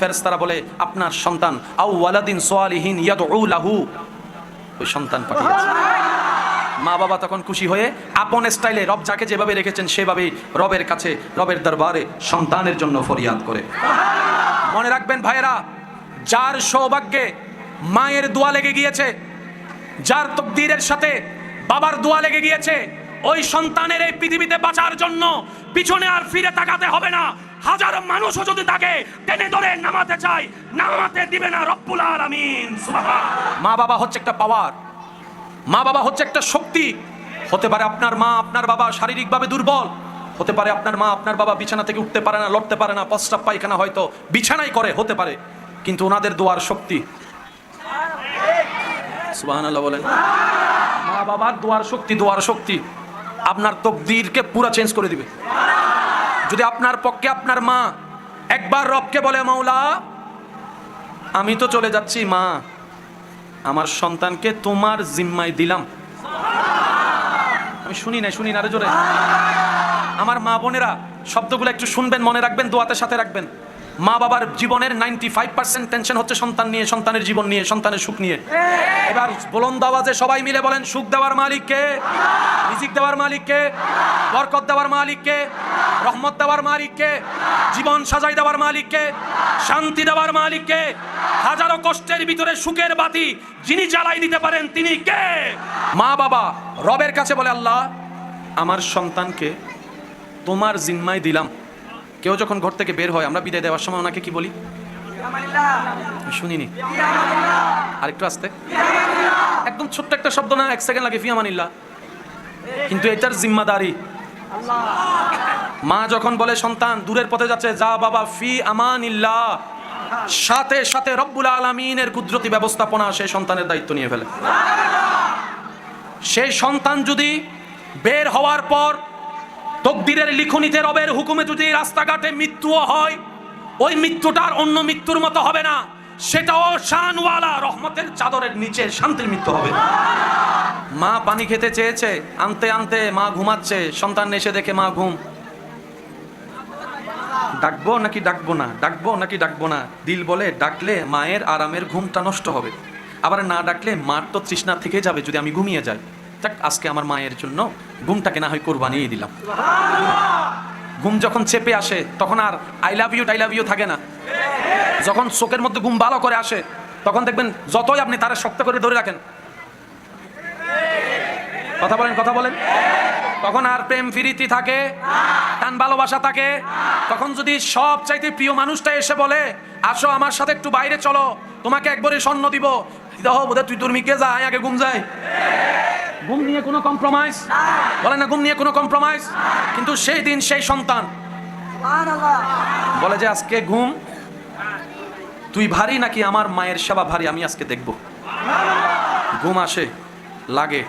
ফেরেশতারা বলে, আপনার সন্তান আউ ওয়ালাদিন সোয়ালিহিন ইয়াদউ লাহু ওই সন্তান পাঠিয়েছে মা বাবা তখন খুশি হয়ে আপন স্টাইলে রব যাকে যেভাবে রেখেছেন, সেভাবেই রবের কাছে, রবের দরবারে সন্তানের জন্য ফরিয়াদ করে। মনে রাখবেন ভাইয়েরা, যার সৌভাগ্যে মায়ের দোয়া লেগে গিয়েছে, যার তকদিরের সাথে বাবার দোয়া লেগে গিয়েছে, ওই সন্তানের এই পৃথিবীতে বাঁচার জন্য পিছনে আর ফিরে তাকাতে হবে না। হাজার মানুষও যদি তাকে টেনে ধরে নামাতে চায়, নামাতে দিবে না রব্বুল আলামিন মা বাবা হচ্ছে একটা পাওয়ার মা বাবা হচ্ছে একটা শক্তি। হতে পারে আপনার মা আপনার বাবা শারীরিকভাবে দুর্বল, হতে পারে আপনার মা আপনার বাবা বিছানা থেকে উঠতে পারে না, লড়তে পারে না, প্রস্রাব পায়খানা হয়তো বিছানাই করে, হতে পারে। কিন্তু ওনাদের দোয়ার শক্তি। সুবহানাল্লাহ বলেন। মা বাবার দোয়ার শক্তি দোয়ার শক্তি। আপনার তকদিরকে পুরা চেঞ্জ করে দিবে। যদি আপনার পক্ষে আপনার মা একবার রবকে বলে, মাওলা, আমি তো চলে যাচ্ছি, মা, আমার সন্তানকে তোমার জিম্মায় দিলাম। আমি শুনি না শুনি না আরে জোরে। আমার মা বোনেরা, শব্দগুলো একটু শুনবেন, মনে রাখবেন, দোয়াতে সাথে রাখবেন। মা বাবার জীবনের নাইনটি ফাইভ পার্সেন্ট টেনশন হচ্ছে সন্তান নিয়ে, সন্তানের জীবন নিয়ে, সন্তানের সুখ নিয়ে। এবার বলন্দ আওয়াজে সবাই মিলে বলেন, সুখ দেওয়ার মালিককে রিজিক দেওয়ার মালিককে, বরকত দেওয়ার মালিককে, রহমত দেওয়ার মালিককে, জীবন সাজাই দেওয়ার মালিককে, শান্তি দেওয়ার মালিককে, হাজারো কষ্টের ভিতরে সুখের বাতি যিনি জ্বালাই দিতে পারেন তিনি কে? মা বাবা, রবের কাছে বলে, আল্লাহ, আমার সন্তানকে তোমার জিম্মায় দিলাম। কেউ যখন ঘর থেকে বের হয়, আমরা বিদায় দেওয়ার সময় ওনাকে কি বলি? শুনিনি। আরেকটু আসতে। একদম ছোট্ট একটা শব্দ না? এক সেকেন্ড লাগে ফিয়ামানিল্লা কিন্তু এটার জিম্মাদারি। মা যখন বলে, সন্তান, দূরের পথে যাচ্ছে, যা বাবা, ফি আমানিল্লাহ। সাথে সাথে রব্বুল আলমিনের কুদরতি ব্যবস্থাপনা সেই সন্তানের দায়িত্ব নিয়ে ফেলে। সেই সন্তান যদি বের হওয়ার পর তকদিরের লিখনিতে রবের হুকুমে যদি রাস্তাঘাটে মৃত্যুও হয়, ওই মৃত্যুটার অন্য মৃত্যুর মতো হবে না। সেটাও শানওয়ালা, রহমতের চাদরের নিচে শান্তির মৃত্যু হবে। মা পানি খেতে চেয়েছে, আনতে আনতে মা ঘুমাচ্ছে, সন্তান এসে দেখে মা ঘুম। ডাকবো নাকি ডাকবো না? ডাকবো নাকি ডাকবো না? দিল বলে, ডাকলে মায়ের আরামের ঘুমটা নষ্ট হবে। আবার না ডাকলে মার তো তৃষ্ণা থেকে যাবে যদি আমি ঘুমিয়ে যাই। যাক, আজকে আমার মায়ের জন্য ঘুমটাকে না হয় কোরবানিয়ে দিলাম। ঘুম যখন চেপে আসে, তখন আর আই লাভ ইউ টাই লাভ ইউ থাকে না। যখন চোখের মধ্যে ঘুম ভালো করে আসে, তখন দেখবেন যতই আপনি তারা শক্ত করে ধরে রাখেন কথা বলেন কথা বলেন। তখন আর প্রেম ফিরিতি থাকে? টান ভালোবাসা থাকে? তখন যদি সব চাইতে প্রিয় মানুষটা এসে বলে, আসো আমার সাথে একটু বাইরে চলো, তোমাকে একবারে স্বর্ণ দিব। দেখো বোধহয় তুই তোর মিকে যা আগে ঘুম যাই ঘুম নিয়ে কোনো কম্প্রোমাইজ বলে না, ঘুম নিয়ে কোনো কম্প্রোমাইজ কিন্তু সেই দিন সেই সন্তান। বলে যে আজকে ঘুম, তুই ভারী নাকি আমার মায়ের সেবা ভারী, আমি আজকে দেখব। ঘুম আসে, লাগে।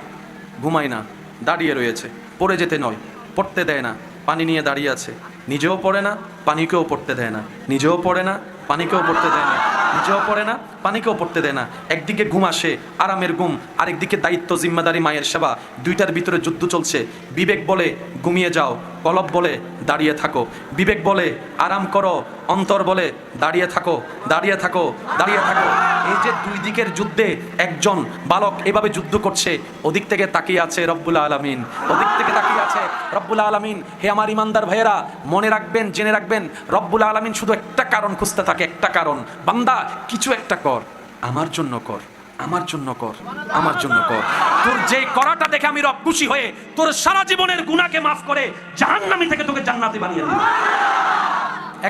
ঘুমাই না, দাঁড়িয়ে রয়েছে। পড়ে যেতে নয়, পড়তে দেয় না, পানি নিয়ে দাঁড়িয়ে আছে। নিজেও পড়ে না, পানিকেও পড়তে দেয় না। নিজেও পড়ে না, পানিকেও পড়তে দেয় না। নিজেও পড়ে না, পানিকেও পড়তে দেয় না। একদিকে ঘুম আসে, আরামের ঘুম, আরেকদিকে দায়িত্ব, জিম্মাদারি, মায়ের সেবা। দুইটার ভিতরে যুদ্ধ চলছে। বিবেক বলে, ঘুমিয়ে যাও কলব বলে দাঁড়িয়ে থাকো। বিবেক বলে আরাম করো, অন্তর বলে দাঁড়িয়ে থাকো দাঁড়িয়ে থাকো দাঁড়িয়ে থাকো। এই যে দুই দিকের যুদ্ধে একজন বালক এভাবে যুদ্ধ করছে, ওদিক থেকে তাকিয়ে আছে রব্বুল আলমিন। ওদিক থেকে তাকিয়ে আছে রব্বুল আলমিন। হে আমার ইমানদার ভাইয়েরা, মনে রাখবেন, জেনে রাখবেন, রব্বুল আলমিন শুধু একটা কারণ খুঁজতে থাকে, একটা কারণ। বান্দা, কিছু একটা কর, আমার জন্য কর। আমার জন্য কর, আমার জন্য কর। তোর যে করাটা দেখে আমি রব খুশি হয়ে তোর সারা জীবনের গুণাকে মাফ করে জাহান্নামি থেকে তোকে জান্নাতি বানিয়ে দিই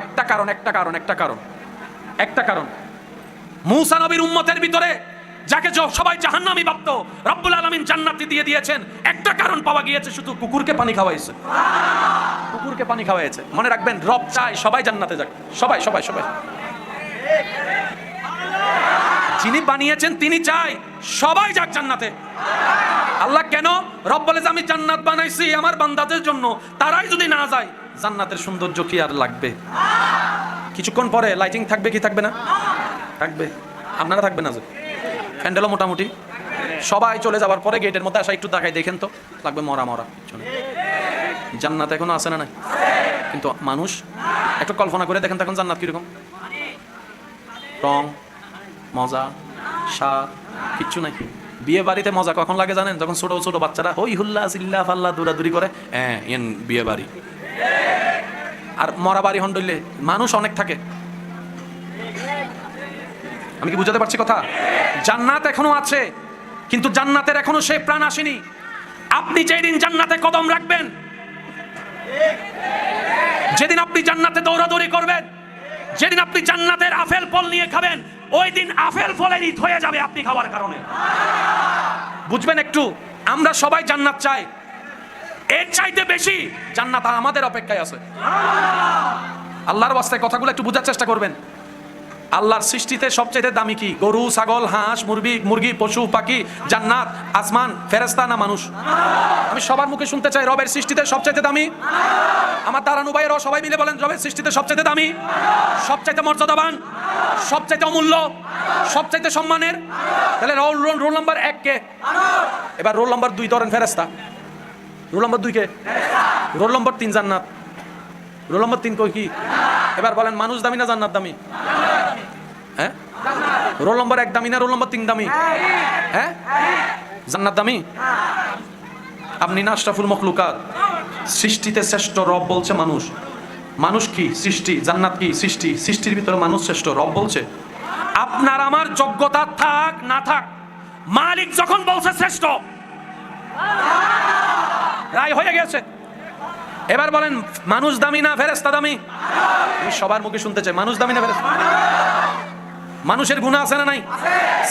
একটা কারণ একটা কারণ একটা কারণ একটা কারণ। মূসা নবীর উম্মতের ভিতরে যাকে সবাই জাহান্নামি ভাবত, রব্বুল আলামিন জান্নাতি দিয়ে দিয়েছেন। একটা কারণ পাওয়া গিয়েছে, শুধু কুকুরকে পানি খাওয়াইছে। কুকুরকে পানি খাওয়াইছে। মনে রাখবেন, রব চায় সবাই জান্নাতে যাক। সবাই সবাই সবাই। যিনি বানিয়েছেন, তিনি চাই সবাই যাক জান্নাতে। আল্লাহ কেন? রব বলে আমি জান্নাত বানাইছি আমার বান্দাদের জন্য। তারাই যদি না যায়, জান্নাতের সৌন্দর্য কি আর লাগবে? কিছুক্ষণ পরে লাইটিং থাকবে কি থাকবে না? থাকবে। আপনারা থাকবে না যে? প্যান্ডেলও মোটামুটি। সবাই চলে যাওয়ার পরে গেটের মধ্যে আসা একটু দেখাই, দেখেন তো। লাগবে মরা মরা। চলে জান্নাত এখনও আসে না নাই? কিন্তু মানুষ, একটু কল্পনা করে দেখেন তখন জান্নাত কীরকম। রং মজা, স্বাদ, কিচ্ছু নাই। বিয়ে বাড়িতে মজা কখন লাগে জানেন? যখন ছোট ছোট বাচ্চারা হই হুল্লা চিল্লা ফাল্লা দৌড়াদৌড়ি করে হ্যাঁ এন বিয়ে বাড়ি। আর মরা বাড়ি হন্ডলে মানুষ অনেক থাকে। আমি কি বুঝাতে পারছি কথা? জান্নাত এখনও আছে, কিন্তু জান্নাতের এখনও সে প্রাণ আসেনি। আপনি যেদিন জান্নাতে কদম রাখবেন, যেদিন আপনি জান্নাতে দৌড়াদৌড়ি করবেন যেদিন আপনি জান্নাতের আফেল ফল নিয়ে খাবেন, ওই দিন আফেল ফলের ঈদ হয়ে যাবে আপনি খাওয়ার কারণে। বুঝবেন একটু? আমরা সবাই জান্নাত চাই। এর চাইতে বেশি জান্নাত আমাদের অপেক্ষায় আছে। আল্লাহর বাস্তায় কথাগুলো একটু বোঝার চেষ্টা করবেন। আল্লাহর সৃষ্টিতে সবচেয়ে দামি কি? গরু, ছাগল, হাঁস, মুরগি মুরগি, পশু, পাখি, জান্নাত, আসমান ফেরেস্তা না মানুষ? আমি সবার মুখে শুনতে চাই, রবের সৃষ্টিতে সবচেয়ে দামি? আমার দাঁড়ানু ভাইয়েরাও সবাই মিলে বলেন, রবের সৃষ্টিতে সবচেয়ে দামি? সবচাইতে মর্যাদাবান? সবচাইতে অমূল্য? সবচাইতে সম্মানের? তাহলে রোল রোল রোল নাম্বার এক কে? এবার রোল নাম্বার দুই ধরেন ফেরেস্তা রোল নাম্বার দুই কে? রোল নম্বর তিন জান্নাত। রোল নম্বর তিন কই কি? এবার বলেন, মানুষ দামি না জান্নাত দামি? হ্যাঁ? রোল নম্বর এক দামি না রোল নম্বর তিন দামি? হ্যাঁ? জান্নাত দামি? আপনি না আশরাফুল মখলুকাত? সৃষ্টিতে শ্রেষ্ঠ রব বলছে মানুষ। মানুষ কি? সৃষ্টি। জান্নাত কি? সৃষ্টি। সৃষ্টির ভিতরে মানুষ শ্রেষ্ঠ, রব বলছে। আপনার আমার যোগ্যতা থাক, না থাক। মালিক যখন বলছে শ্রেষ্ঠ, রায় হয়ে গেছে। এবার বলেন, মানুষ দামি না ফেরেস্তা দামি? সবার মুখে শুনতে চাই, মানুষ দামি না ফেরেস্তা মানুষের গুণা আছে না নাই?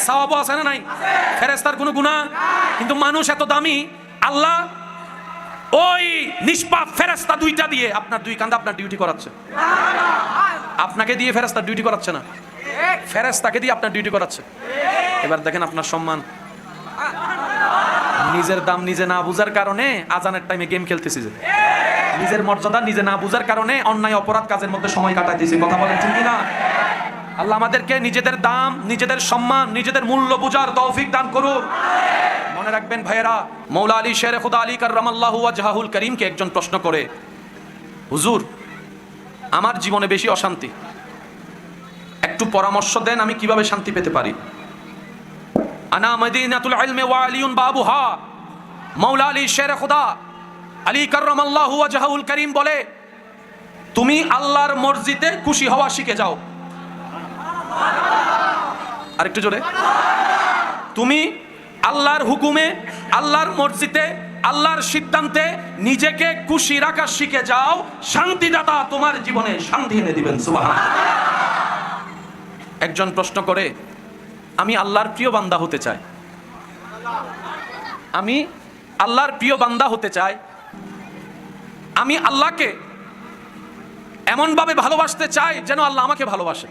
সাওয়াবও আছে না নাই? ফেরেস্তার কোনো গুণা? কিন্তু মানুষ এত দামি, আল্লাহ ওই নিষ্পাপ ফেরেস্তা দুইটা দিয়ে আপনার দুই কান্দা আপনার ডিউটি করাচ্ছে। আপনাকে দিয়ে ফেরেস্তার ডিউটি করাচ্ছে না। ফেরেস্তাকে দিয়ে আপনার ডিউটি করাচ্ছে। এবার দেখেন আপনার সম্মান। নিজের দাম নিজে না বুঝার কারণে আজানের টাইমে গেম খেলতেছি যে। নিজের মর্যাদা নিজে না বুঝার কারণে অন্যায়, অপরাধ কাজের মধ্যে সময় কাটাইতেছি। কথা বলেন ঠিক না আল্লাহ আমাদেরকে নিজেদের দাম, নিজেদের সম্মান, নিজেদের মূল্য বুঝার তৌফিক দান করুন। মনে রাখবেন ভাইয়েরা, মৌলা আলী শের খুদা আলী কার্লামাল্লাহু ওয়াজহাহুল করিমকে একজন প্রশ্ন করে, হুজুর, আমার জীবনে বেশি অশান্তি। একটু পরামর্শ দেন আমি কীভাবে শান্তি পেতে পারি। আনা মৌলা আলী শের করিম বলে, তুমি আল্লাহর মসজিদে খুশি হওয়া শিখে যাও। আরেকটু জোরে। তুমি আল্লাহর হুকুমে, আল্লাহর মসজিদে আল্লাহর সিদ্ধান্তে নিজেকে খুশি রাখা শিখে যাও, শান্তিদাতা তোমার জীবনে শান্তি এনে দিবেন একজন প্রশ্ন করে, আমি আল্লাহর প্রিয় বান্দা হতে চাই। আমি আল্লাহর প্রিয় বান্দা হতে চাই। আমি আল্লাহকে এমনভাবে ভালোবাসতে চাই যেন আল্লাহ আমাকে ভালোবাসে।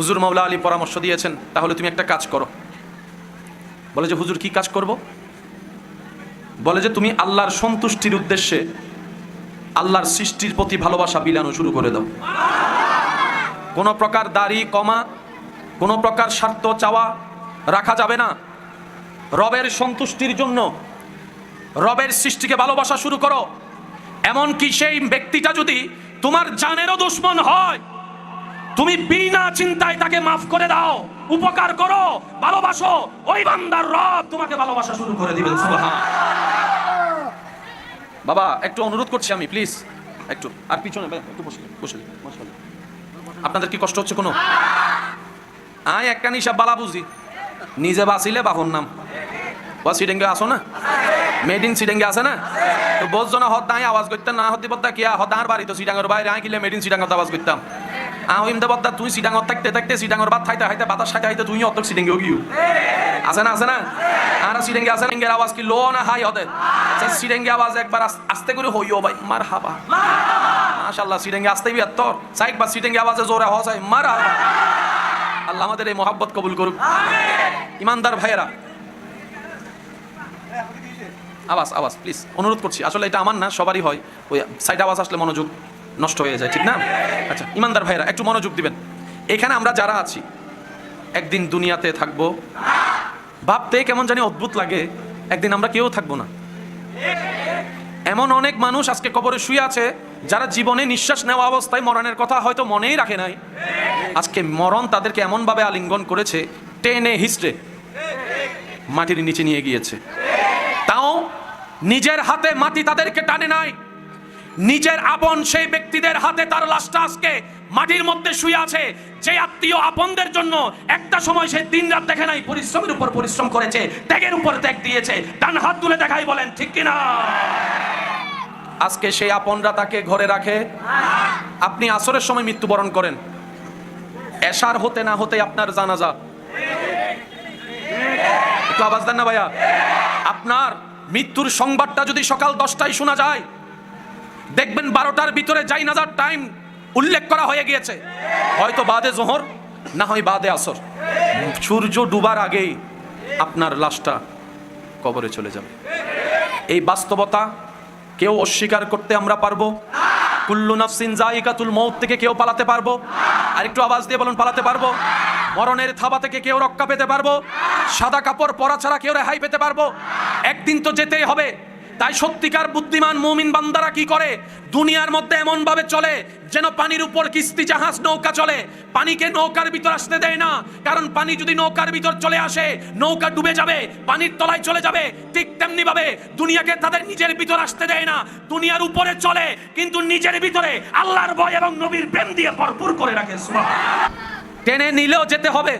হুজুর মাওলা আলী পরামর্শ দিয়েছেন, তাহলে তুমি একটা কাজ করো। বলে যে, হুজুর, কি কাজ করব? বলে যে, তুমি আল্লাহর সন্তুষ্টির উদ্দেশ্যে আল্লাহর সৃষ্টির প্রতি ভালোবাসা বিলানো শুরু করে দাও। কোনো প্রকার দাড়ি কমা, কোনো প্রকার স্বার্থ চাওয়া রাখা যাবে না। রবের সন্তুষ্টির জন্য রবের সৃষ্টিকে ভালোবাসা শুরু করো। এমনকি সেই ব্যক্তিটা যদি তোমার জানেরও দুশ্মন হয় তুমি বিনা চিন্তায় তাকে মাফ করে দাও। উপকার করো, ভালোবাসো। ওই বান্দার রব তোমাকে ভালোবাসা শুরু করে দিবেন বাবা, একটু অনুরোধ করছি আমি প্লিজ একটু, আর পিছনে একটু বসে বসে আপনাদের কি কষ্ট হচ্ছে কোনো? আয়, একটা নিশা বালা বুঝি। নিজে বাঁচিলে বাহন নাম। বা সিডেঙ্গে আসো না। মেড সিডেঙ্গে আছে না? তো বোঝ না হদ আওয়াজ করতাম না হতে বদ্দা কিয়া হদ? আর বাড়ি তো সিডাঙ্গর বাইরে, আয় কিলে মেড সিডাঙ্গত আওয়াজ করতাম। আহ তুই সিডাঙ্গর থাকতে থাকতে সিডাঙ্গর বাদ খাইতে খাইতে, বাতাস খাইতে খাইতে তুই অত সিডেঙ্গে আছে না আছে না? আর সিডেঙ্গে আছে না আওয়াজ কি লো না হাই হতে সিডেঙ্গে আওয়াজ একবার আস্তে করে হইও ভাই মার হাবা। মাশাআল্লাহ সিডেঙ্গে বা সিডেঙ্গে আওয়াজে জোরে হসাই মার হাবা। আল্লাহ আমাদের এই মোহাব্বত কবুল করুক। ইমানদার ভাইয়েরা। আওয়াজ আওয়াজ প্লিজ অনুরোধ করছি। আসলে এটা আমার না, সবারই হয়। ওই সাইড আওয়াজ আসলে মনোযোগ। নষ্ট হয়ে যায়, ঠিক না? আচ্ছা ইমানদার ভাইরা, একটু মনোযোগ দিবেন। এখানে আমরা যারা আছি, একদিন দুনিয়াতে থাকব। ভাবতে কেমন জানি অদ্ভুত লাগে, একদিন আমরা কেউ থাকব না। এমন অনেক মানুষ আজকে কবরে শুয়ে আছে, যারা জীবনে নিঃশ্বাস নেওয়া অবস্থায় মরণের কথা হয়তো মনেই রাখে নাই। আজকে মরণ তাদেরকে এমনভাবে আলিঙ্গন করেছে, টেনে হিস্ট্রে মাটির নিচে নিয়ে গিয়েছে। তাও নিজের হাতে মাটি তাদেরকে টানে নাই। নিজের আপন সেই ব্যক্তিদের হাতে তার লাশটা আজকে মাটির মধ্যে শুয়ে আছে। যে আত্মীয় আপনদের জন্য একটা সময় সে দিন রাত দেখে নাই, পরিশ্রমের উপর পরিশ্রম করেছে, ত্যাগের উপর ত্যাগ দিয়েছে। ডান হাত তুলে দেখাই বলেন, ঠিক কিনা? আজকে সেই আপনরা তাকে ঘরে রাখে। আপনি আসরের সময় মৃত্যুবরণ করেন। এশার হতে না হতে আপনার জানাজা। একটু আওয়াজ দেন না ভাইয়া? আপনার মৃত্যুর সংবাদটা যদি সকাল দশটায় শোনা যায় দেখবেন বারোটার ভিতরে যাই নাজার টাইম উল্লেখ করা হয়ে গিয়েছে। হয়তো বাদে জোহর, না হয় বাদে আসর। সূর্য ডুবার আগেই আপনার লাশটা কবরে চলে যাবে। এই বাস্তবতা কেউ অস্বীকার করতে আমরা পারব? কুল্লু নাফসিন জাইকাতুল মৌত থেকে কেউ পালাতে পারব? আর একটু আওয়াজ দিয়ে বলুন, পালাতে পারব? মরণের থাবা থেকে কেউ রক্ষা পেতে পারব? সাদা কাপড় পরা ছাড়া কেউ রেহাই পেতে পারব? একদিন তো যেতেই হবে। তাই সত্যিকার বুদ্ধিমান মুমিন বান্দারা কি করে? দুনিয়ার মধ্যে এমন ভাবে চলে যেন পানির উপর কিস্তি জাহাজ নৌকা চলে। পানিকে নৌকার ভিতর আসতে দেয় না। কারণ পানি যদি নৌকার ভিতর চলে আসে, নৌকা ডুবে যাবে, পানির তলায় চলে যাবে। ঠিক তেমনি ভাবে দুনিয়াকে তাদের নিজের ভিতর আসতে দেয় না। দুনিয়ার উপরে চলে, কিন্তু নিজের ভিতরে আল্লাহর ভয় এবং নবীর প্রেম দিয়ে ভরপুর করে রাখে। টেনে নিলেও যেতে হবে,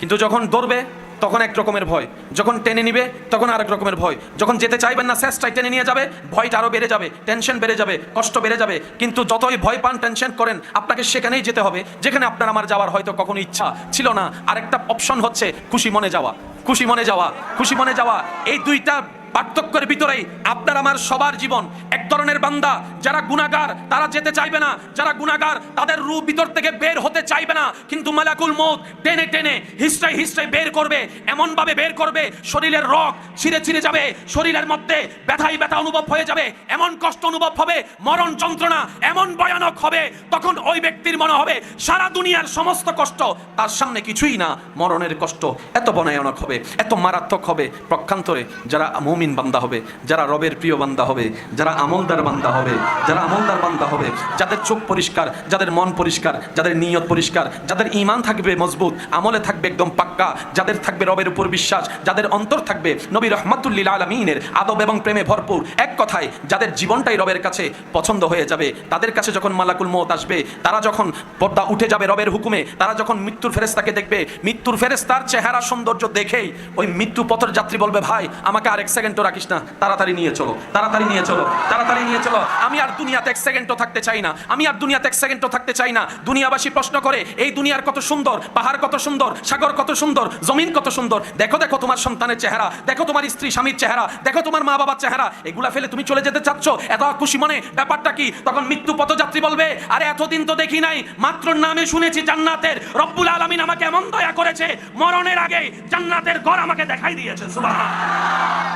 কিন্তু যখন দৌড়বে তখন এক রকমের ভয়। যখন টেনে নিবে, তখন আরেক রকমের ভয়। যখন যেতে চাইবেন না শেষটাই টেনে নিয়ে যাবে, ভয়টা আরও বেড়ে যাবে, টেনশন বেড়ে যাবে, কষ্ট বেড়ে যাবে। কিন্তু যতই ভয় পান, টেনশন করেন, আপনাকে সেখানেই যেতে হবে, যেখানে আপনার আমার যাওয়ার হয়তো কখনো ইচ্ছা ছিল না। আরেকটা অপশন হচ্ছে খুশি মনে যাওয়া। খুশি মনে যাওয়া, খুশি মনে যাওয়া। এই দুইটা পার্থক্যের ভিতরেই আপনার আমার সবার জীবন। এক ধরনের বান্দা, যারা গুনাগার তারা যেতে চাইবে না। যারা গুনাগার তাদের রূ ভিতর থেকে বের হতে চাইবে না। কিন্তু মালাকুল মৌত টেনে টেনে হিস্ট্রাই হিস্ট্রাই বের করবে এমন ভাবে বের করবে, শরীরের রক ছিঁড়ে ছিঁড়ে যাবে, শরীরের মধ্যে ব্যথাই ব্যথা অনুভব হয়ে যাবে, এমন কষ্ট অনুভব হবে, মরণ যন্ত্রণা এমন ভয়ানক হবে, তখন ওই ব্যক্তির মনে হবে, সারা দুনিয়ার সমস্ত কষ্ট তার সামনে কিছুই না, মরণের কষ্ট এত বনায়নক হবে, এত মারাত্মক হবে। প্রক্ষান্তরে যারা মুমিন বান্দা হবে, যারা রবের প্রিয় বান্দা হবে, যারা আমলদার বান্দা হবে, যারা আমলদার বান্দা হবে, যাদের চোখ পরিষ্কার, যাদের মন পরিষ্কার, যাদের নিয়ত পরিষ্কার, যাদের ইমান থাকবে মজবুত, আমলে থাকবে একদম পাক্কা, যাদের থাকবে রবের উপর বিশ্বাস, যাদের অন্তর থাকবে নবী রহমাতুল্লিল আলমিনের আদব এবং প্রেমে ভরপুর। এক কথায়, যাদের জীবনটাই রবের কাছে পছন্দ হয়ে যাবে, তাদের কাছে যখন মালাকুল মত আসবে, তারা যখন পর্দা উঠে যাবে রবের হুকুমে, তারা যখন মৃত্যুর ফেরেস্তাকে দেখবে, মৃত্যুর ফেরেস্তার চেহারা সৌন্দর্য দেখেই ওই মৃত্যু পথের যাত্রী বলবে, ভাই, আমাকে আর এক সেকেন্ডও রাখিস না। তাড়াতাড়ি নিয়ে চলো, তাড়াতাড়ি নিয়ে চলো, তাড়াতাড়ি নিয়ে চলো। আমি আর দুনিয়াতে এক সেকেন্ডও থাকতে চাই না। আমি আর দুনিয়াতে এক সেকেন্ডও থাকতে চাই না। দুনিয়াবাসী প্রশ্ন করে, এই দুনিয়ার কত সুন্দর, পাহাড় কত সুন্দর, সাগর কত সুন্দর, জমিন কত সুন্দর? দেখো দেখো তোমার সন্তানের চেহারা, দেখো তোমার স্ত্রী স্বামীর চেহারা, দেখো তোমার মা বাবার চেহারা। এগুলা ফেলে তুমি চলে যেতে চাচ্ছ? এত খুশি মনে? ব্যাপারটা কি? তখন মৃত্যু পথযাত্রী বলবে, আরে এতদিন তো দেখি নাই, মাত্র নামে শুনেছি জান্নাতের। রব্বুল আলামিন আমাকে এমন দয়া করেছে, মরণের আগে জান্নাতের ঘর আমাকে দেখাই দিয়েছে সুবহান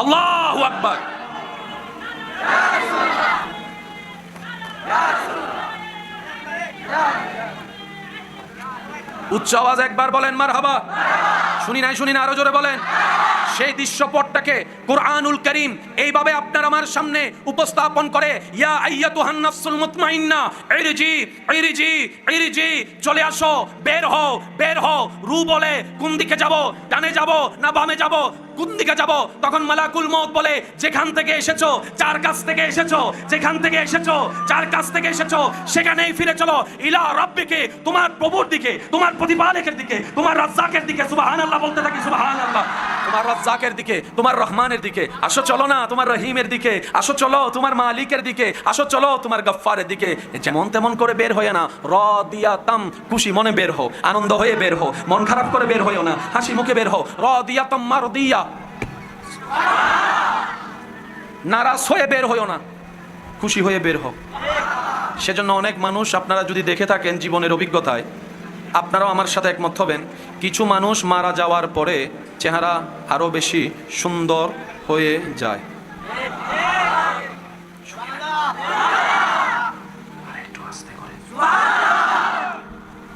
আল্লাহু আকবার। উচ্চ আওয়াজ একবার বলেন মার হাবা শুনি নাই, শুনি না, আরও জোরে বলেন। সেই দৃশ্যপটটাকে কোরআনুল করিম এইভাবে আপনার আমার সামনে উপস্থাপন করে, ইয়া আইয়াতুহান নাফসুল মুতমাইন্না, ইরজি ইরজি ইরজি, চলে আসো, বের হও বের হও, রু বলে, কোন দিকে যাব, ডানে যাব না বামে যাব কোন দিকে যাব? তখন মালাকুল মত বলে, যেখান থেকে এসেছ, চার কাছ থেকে এসেছ, যেখান থেকে এসেছ, চার কাছ থেকে এসেছ, সেখানেই ফিরে চলো। ইলা রব্বিকে, তোমার প্রভুর দিকে, তোমার প্রতিপালকের দিকে, তোমার রাজ্জাকের দিকে সুবহানাল্লাহ বলতে থাকি, সুবহানাল্লাহ। তোমার রাজ্জাকের দিকে, তোমার রহমানের দিকে, আসো চলো না তোমার রহিমের দিকে, আসো চলো তোমার মালিকের দিকে, আসো চলো তোমার গফফারের দিকে। যেমন তেমন করে বের হয়ে না র দিয়া তাম খুশি মনে বের হো আনন্দ হয়ে বের হো মন খারাপ করে বের হইও না, হাসি মুখে বের হো র দিয়া তাম মার দিয়া নারাজ হয়ে বের হইও না, খুশি হয়ে বের হোক সেজন্য অনেক মানুষ আপনারা যদি দেখে থাকেন জীবনের অভিজ্ঞতায়, আপনারাও আমার সাথে একমত হবেন, কিছু মানুষ মারা যাওয়ার পরে চেহারা আরও বেশি সুন্দর হয়ে যায়।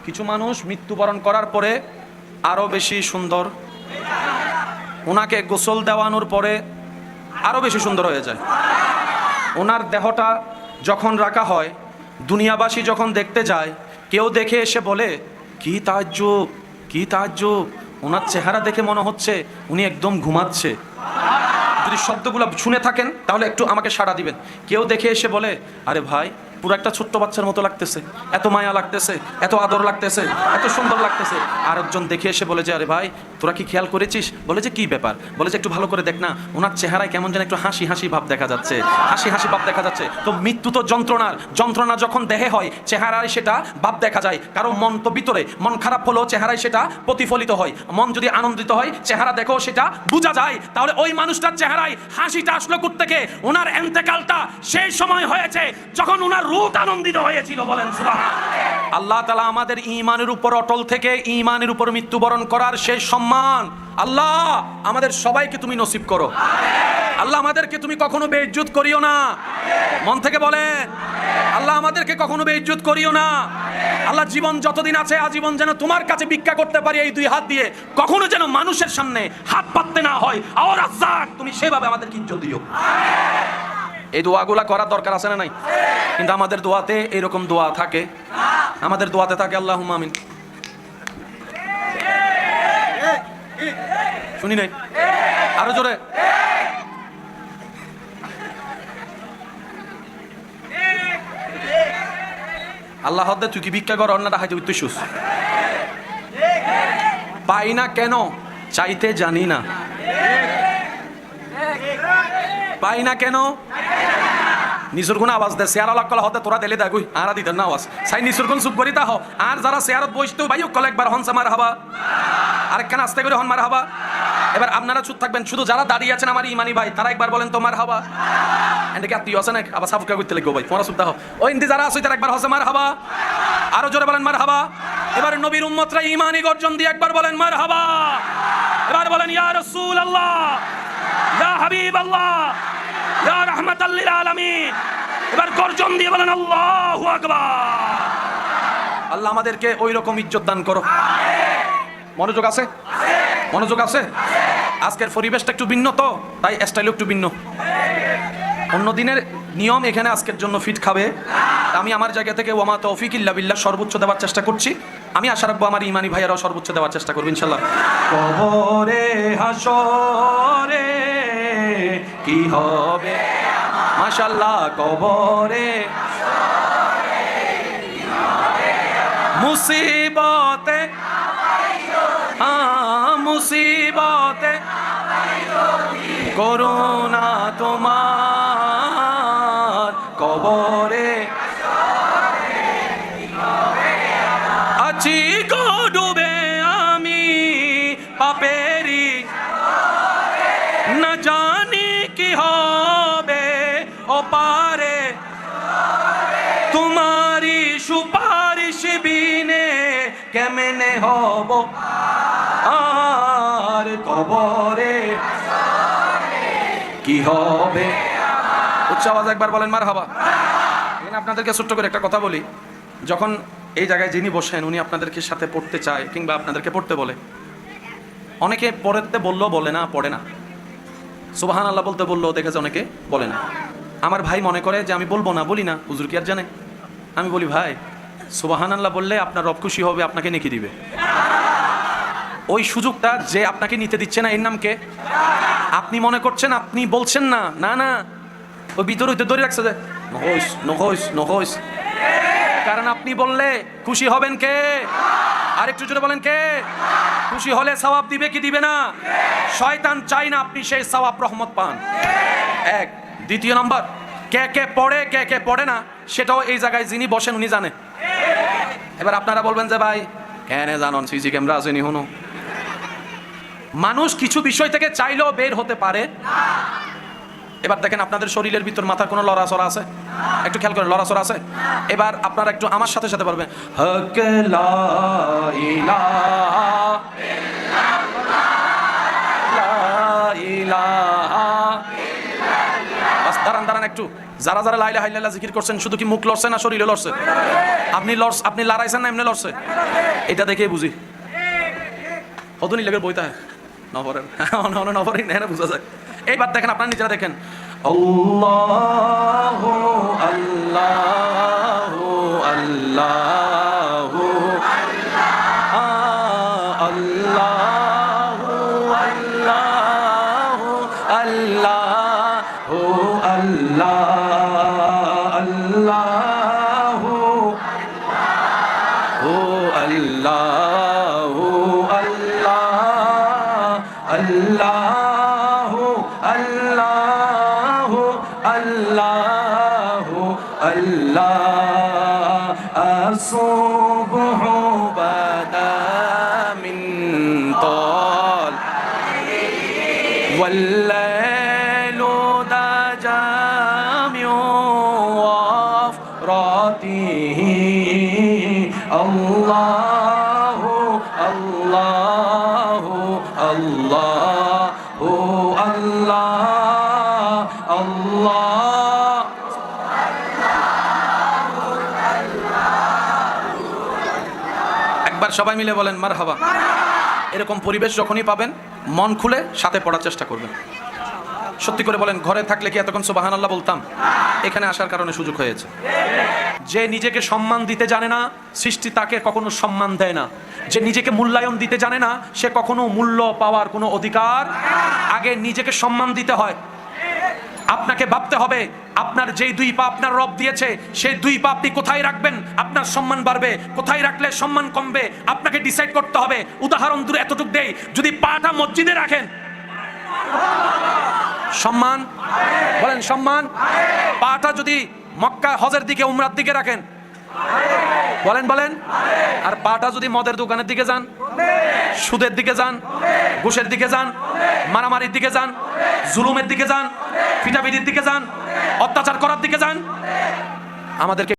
কিছু মানুষ মৃত্যুবরণ করার পরে আরও বেশি সুন্দর। ওনাকে গোসল দেওয়ানোর পরে আরও বেশি সুন্দর হয়ে যায়। ওনার দেহটা যখন রাখা হয়, দুনিয়াবাসী যখন দেখতে যায়, কেউ দেখে এসে বলে, কি তাজ্জব কি তাজ্জব ওনার চেহারা দেখে মনে হচ্ছে উনি একদম ঘুমাচ্ছে। যদি শব্দগুলো শুনে থাকেন, তাহলে একটু আমাকে সাড়া দিবেন। কেউ দেখে এসে বলে, আরে ভাই পুরো একটা ছোট্ট বাচ্চার মতো লাগতেছে। এত মায়া লাগতেছে, এত আদর লাগতেছে, এত সুন্দর লাগতেছে। আর একজন দেখে এসে বলে যে, আরে ভাই, তোরা কি খেয়াল করেছিস? বলে যে, কি ব্যাপার? বলে যে, একটু ভালো করে দেখ না, ওনার চেহারায় কেমন যেন একটু হাসি হাসি ভাব দেখা যাচ্ছে, হাসি হাসি ভাব দেখা যাচ্ছে। তো মৃত্যু তো যন্ত্রণার, যন্ত্রণা যখন দেহে হয়, চেহারায় সেটা ভাব দেখা যায়। কারও মন তো ভিতরে, মন খারাপ হলেও চেহারায় সেটা প্রতিফলিত হয়। মন যদি আনন্দিত হয়, চেহারা দেখো সেটা বোঝা যায়। তাহলে ওই মানুষটার চেহারায় হাসিটা আসলো থেকে ওনার এন্তেকালটা সেই সময় হয়েছে, যখন ওনার রূপ আনন্দিত হয়েছিল বলেন আল্লাহ তালা আমাদের ইমানের উপর অটল থেকে ইমানের উপর মৃত্যুবরণ করার সেই সম্মান আল্লাহ, আমাদের সবাইকে তুমি নসিব করো। আল্লাহ, আমাদেরকে তুমি কখনো বেইজ্জত করিও না। মন থেকে বলেন। আল্লাহ, আমাদেরকে কখনো বেইজ্জত করিও না। আল্লাহ, জীবন যতদিন আছে, আজীবন যেন তোমার কাছে ভিক্ষা করতে পারি এই দুই হাত দিয়ে। কখনো যেন মানুষের সামনে হাত পাততে না হয়। আর তুমি সেভাবে আমাদেরকে ইজ্জত দিও। এই দোয়াগুলা করার দরকার আছে না নাই? কিন্তু আমাদের দোয়াতে এরকম দোয়া থাকে। আমাদের দোয়াতে থাকে আল্লাহ আমিন। শুনি নাই? আরও জোরে। আল্লাহ হদ্দে তুই কি ভিক্ষা কর, অন্যটা হাইতে তুই সুস পাই না কেন? চাইতে জানি না। পাই না কেন? নিসুর গুণ আওয়াজ দে শেয়ার কলা হতে তোরা দিলে দেখুই আরা দিতেন না আওয়াজ। সাই নিসুর গুণ চুপ করি তা হ। আর যারা শেয়ারত বসতেও ভাই কলে একবার হন মার হাবা। আরেকখান আস্তে করে হন মার হাবা। এবার আপনারা চুপ থাকবেন, শুধু যারা দাঁড়িয়ে আছেন আমার ইমানি ভাই, তারা একবার বলেন তোমার হাবা। এদিকে আত্মীয় আছে না আবার সাফকা করতে লাগবো ভাই তোমরা চুপ ওই ইন্দি যারা আছে তারা একবার হসে মার হাবা। আরও জোরে বলেন মার হাবা। এবার নবীর উম্মতরা ইমানি গর্জন দিয়ে একবার বলেন মার হাবা। এবার বলেন, ইয়া রাসূল আল্লাহ ইয়া হাবিব আল্লাহ রাহমাতাল্লিল আলামিন। এবার গর্জন দিয়ে বলেন আল্লাহু আকবার। আল্লাহ আমাদেরকে ওই রকম ইজ্জত দান করো। মনোযোগ আছে? মনোযোগ আছে? আজকের পরিবেশটা একটু ভিন্ন তো তাই স্টাইল একটু ভিন্ন। অন্য দিনের নিয়ম এখানে আজকের জন্য ফিট খাবে। আমি আমার জায়গা থেকে ওমা তৌফিক ইল্লা বিল্লাহ সর্বোচ্চ দেওয়ার চেষ্টা করছি। আমি আশা রাখব আমার ইমানি ভাইয়ারাও সর্বোচ্চ দেওয়ার চেষ্টা করব ইনশাল্লাহ কবরে হাসরে কি হবে? মাশাল্লাহ কবরে। মুসিবতে মুসিবতে করোনা তোমার। হব আর কবরে কি হবে? উচ্চ আওয়াজ একবার বলেন মার হাবা আপনাদেরকে ছোট্ট করে একটা কথা বলি। যখন এই জায়গায় যিনি বসেন, উনি আপনাদেরকে সাথে পড়তে চায় কিংবা আপনাদেরকে পড়তে বলে। অনেকে পড়তে বললেও বলে না, পড়ে না। সুবাহান আল্লাহ বলতে বললেও দেখেছে অনেকে বলে না। আমার ভাই মনে করে যে আমি বলব না, বলি না। হুজুর কি আর জানে? আমি বলি, ভাই সুবাহান আল্লাহ বললে আপনার রব খুশি হবে, আপনাকে নেকি দিবে। ওই সুযোগটা যে আপনাকে নিতে দিচ্ছে না, এর নামকে আপনি মনে করছেন, আপনি বলছেন না। না না। ওই ভিতর হইতে ধরে রাখছে যে, নহইস নহইস নহইস। কারণ আপনি বললে, খুশি হবেন কে? আর একটু জোরে বলেন, কে? খুশি হলে সওয়াব দিবে কি দিবে না? শয়তান চাই না আপনি সেই সওয়াব রহমত পান। এক। দ্বিতীয় নম্বর, কে কে পড়ে, কে কে পড়ে না, সেটাও এই জায়গায় যিনি বসেন, উনি জানে। এবার আপনারা বলবেন যে, ভাই, কেন জানন, সিসি ক্যামেরা আছে আসেনি হনো মানুষ কিছু বিষয় থেকে চাইলেও বের হতে পারে। এবার দেখেন আপনাদের শরীরের ভিতর মাথার কোনো লড়াচড়া আছে? একটু খেয়াল করেন, লড়াচড়া আছে? এবার আপনারা একটু আমার সাথে সাথে পারবেন হক দাঁড়ান দাঁড়ান একটু। যারা যারা লাইলা হাইলা জিকির করছেন, শুধু কি মুখ লড়ছে না শরীরে লড়ছে? আপনি লড়স আপনি লড়াইছেন না, এমনি লড়ছে? এটা দেখে বুঝি। কতনি লেগে বইতা নভরের নভরের না বুঝা যায়। এইবার দেখেন আপনারা নিজেরা দেখেন। আল্লাহ والليل دجى من وفراته الله الله الله الله الله একবার সবাই মিলে বলেন মার হাবা এরকম পরিবেশ যখনই পাবেন মন খুলে সাথে পড়ার চেষ্টা করবেন। সত্যি করে বলেন, ঘরে থাকলে কি এতক্ষণ সুবাহান আল্লাহ বলতাম? এখানে আসার কারণে সুযোগ হয়েছে। যে নিজেকে সম্মান দিতে জানে না, সৃষ্টি তাকে কখনো সম্মান দেয় না। যে নিজেকে মূল্যায়ন দিতে জানে না, সে কখনো মূল্য পাওয়ার কোনো অধিকার আগে নিজেকে সম্মান দিতে হয়। আপনাকে ভাবতে হবে, আপনার যেই দুই পা আপনার রব দিয়েছে, সেই দুই পা আপনি কোথায় রাখবেন? আপনার সম্মান বাড়বে। কোথায় রাখলে সম্মান কমবে? আপনাকে ডিসাইড করতে হবে। উদাহরণ দূরে এতটুক দেই, যদি পাটা মসজিদে রাখেন, সম্মান, বলেন সম্মান, পাটা যদি মক্কা হজের দিকে, উমরার দিকে রাখেন বলেন বলেন। আর পাটা যদি মদের দোকানের দিকে যান, সুদের দিকে যান, ঘুষের দিকে যান, মারামারির দিকে যান, জুলুমের দিকে যান ফিটাফিটির দিকে যান, অত্যাচার করার দিকে যান, আমাদেরকে